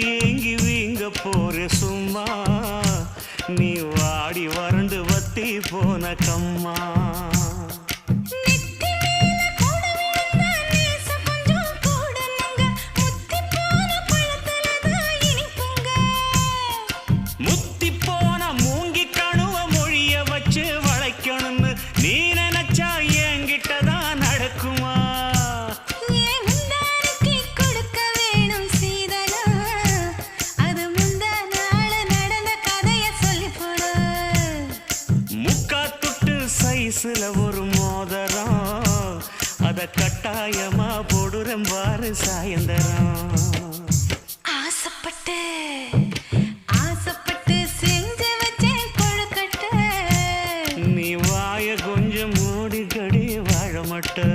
ஏங்கி வீங்க போற சும்மா. நீ வாடி வறண்டு வத்தி போன கம்மா. பீஸில் ஒரு மோதரம். அதை கட்டாயமா போடுறேன் பாரு சாயந்தரம். ஆசைப்பட்டு ஆசைப்பட்டு செஞ்சு வச்சேன் கொழுக்கட்ட. நீ வாய கொஞ்சம் மூடிக்கடி வாழ மாட்ட.